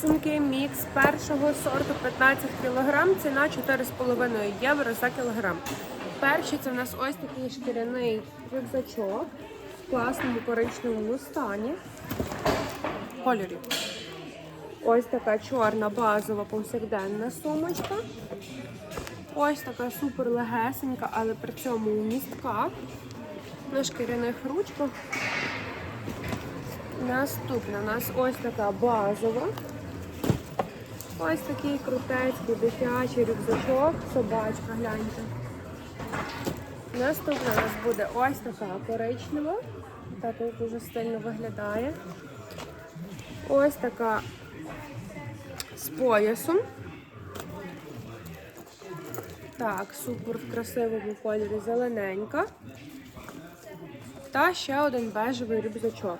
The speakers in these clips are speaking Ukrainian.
Сумки мікс першого сорту 15 кг, ціна 4,5 євро за кілограм. Перший це в нас ось такий шкіряний рюкзачок в класному коричневому стані. Кольорі. Ось така чорна базова повсякденна сумочка. Ось така супер легесенька, але при цьому містка. На шкіряних ручках. Наступна у нас ось така базова. Ось такий крутецький дитячий рюкзачок, собачка, гляньте. Наступна у нас буде ось така коричнева. Так дуже стильно виглядає. Ось така з поясом. Так, супер в красивому кольорі зелененька. Та ще один бежевий рюкзачок.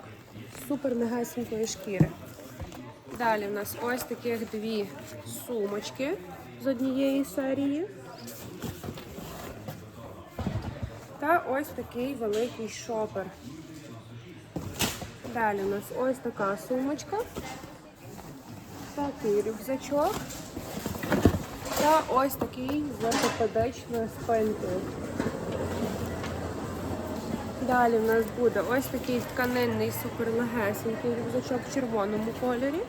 Супер мегасенької шкіри. Далі в нас ось таких дві сумочки з однієї серії. Та ось такий великий шопер. Далі у нас ось така сумочка, такий рюкзачок та ось такий з ортопедичною спинкою. Далі в нас буде ось такий тканинний суперлегесенький рюкзачок в червоному кольорі.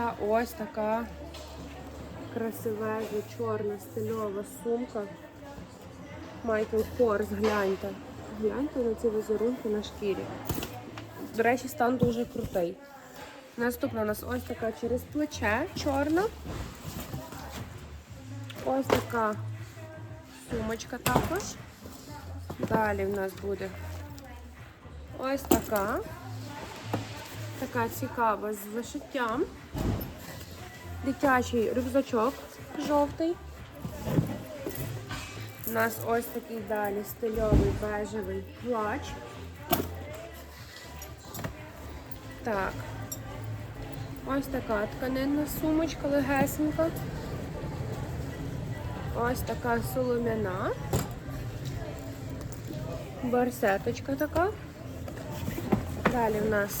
Та ось така красивезна чорна стильова сумка. Майкл Корс, гляньте. Гляньте на ці візерунки на шкірі. До речі, стан дуже крутий. Наступна у нас ось така через плече чорна. Ось така сумочка також. Далі в нас буде ось така. Така цікава з вишиттям. Дитячий рюкзачок жовтий. У нас ось такий далі стильовий бежевий плач. Так. Ось така тканинна сумочка легесенька. Ось така солом'яна. Барсеточка така. Далі в нас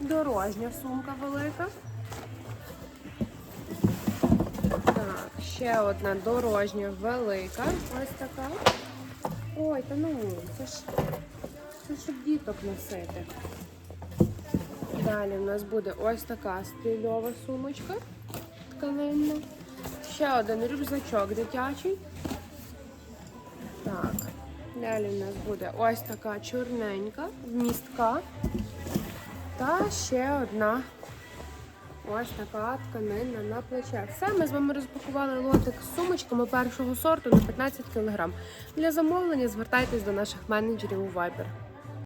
дорожня сумка велика. Так, ще одна дорожня велика. Ось така. Ой, та ну, це ж це щоб діток носити. Далі в нас буде ось така стрільова сумочка тканинна. Ще один рюкзачок дитячий. Так. Далі в нас буде ось така чорненька, вмістка. Та ще одна ось така тканина на плече. Все, ми з вами розпакували лотик з сумочками першого сорту на 15 кг. Для замовлення звертайтесь до наших менеджерів у Viber.